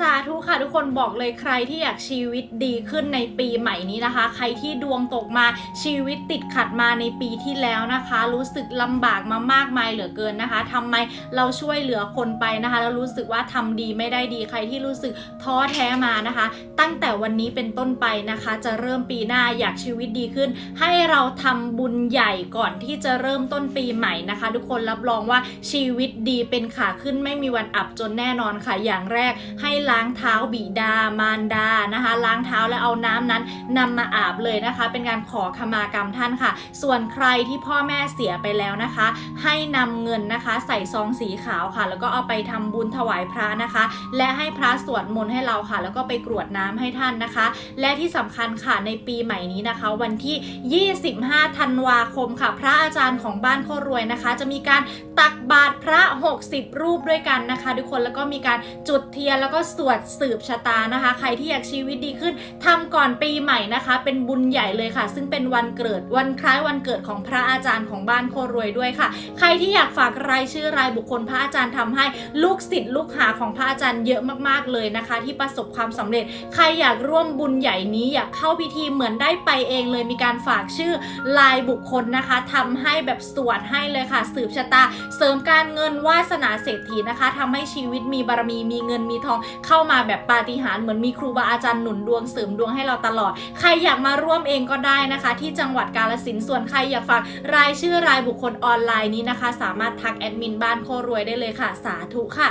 สาธุค่ะทุกคนบอกเลยใครที่อยากชีวิตดีขึ้นในปีใหม่นี้นะคะ ใครที่ดวงตกมาชีวิตติดขัดมาในปีที่แล้วนะคะ รู้สึกลำบากมามากมายเหลือเกินนะคะทำไมเราช่วยเหลือคนไปนะคะแล้วรู้สึกว่าทำดีไม่ได้ดี ใครที่รู้สึกท้อแท้มานะคะ ตั้งแต่วันนี้เป็นต้นไปนะคะ จะเริ่มปีหน้าอยากชีวิตดีขึ้น ให้เราทำบุญใหญ่ก่อนที่จะเริ่มต้นปีใหม่นะคะ ทุกคนรับรองว่าชีวิตดีเป็นขาขึ้นไม่มีวันอับจนแน่นอนค่ะอย่างแรกให้ล้างเท้าบิดามารดานะคะ ล้างเท้าแล้วเอาน้ำนั้นนำมาอาบเลยนะคะ เป็นการขอขมากรรมท่านค่ะ ส่วนใครที่พ่อแม่เสียไปแล้วนะคะ ให้นำเงินนะคะ ใส่ซองสีขาวค่ะ แล้วก็เอาไปทำบุญถวายพระนะคะ และให้พระสวดมนต์ให้เราค่ะ แล้วก็ไปกรวดน้ำให้ท่านนะคะ และที่สำคัญค่ะในปีใหม่นี้นะคะ วันที่ 25 ธันวาคมค่ะ พระอาจารย์ของบ้านโครวยนะคะ จะมีการ ตักบาตรพระ 60 รูปด้วยกันนะคะ ทุกคนแล้วก็มีการจุดเทียนแล้วก็สวดสืบชะตานะคะ ใครที่อยากชีวิตดีขึ้นทำก่อนปีใหม่นะคะ เป็นบุญใหญ่เลยค่ะ ซึ่งเป็นวันเกิดวันคล้ายวันเกิดของพระอาจารย์ของบ้านโครวยด้วยค่ะ ใครที่อยากฝากรายชื่อรายบุคคลพระอาจารย์ทำให้ลูกศิษย์ลูกหาของพระอาจารย์เยอะมากๆเลยนะคะ ที่ประสบความสำเร็จ ใครอยากร่วมบุญใหญ่นี้อยากเข้าพิธีเหมือนได้ไปเองเลยมีการฝากชื่อลายบุคคลนะคะทำให้แบบสวดให้เลยค่ะ สืบชะตาเสริมการเงินวาสนาเศรษฐีนะคะทำให้ชีวิตมีบารมีมีเงินมีทองเข้ามาแบบปาฏิหาริย์เหมือนมีครูบาอาจารย์หนุนดวงเสริมดวงให้เราตลอด ใครอยากมาร่วมเองก็ได้นะคะ ที่จังหวัดกาลสินส่วนใครอยากฝากรายชื่อรายบุคคลออนไลน์นี้นะคะ สามารถทักแอดมินบ้านโครวยได้เลยค่ะ สาธุค่ะ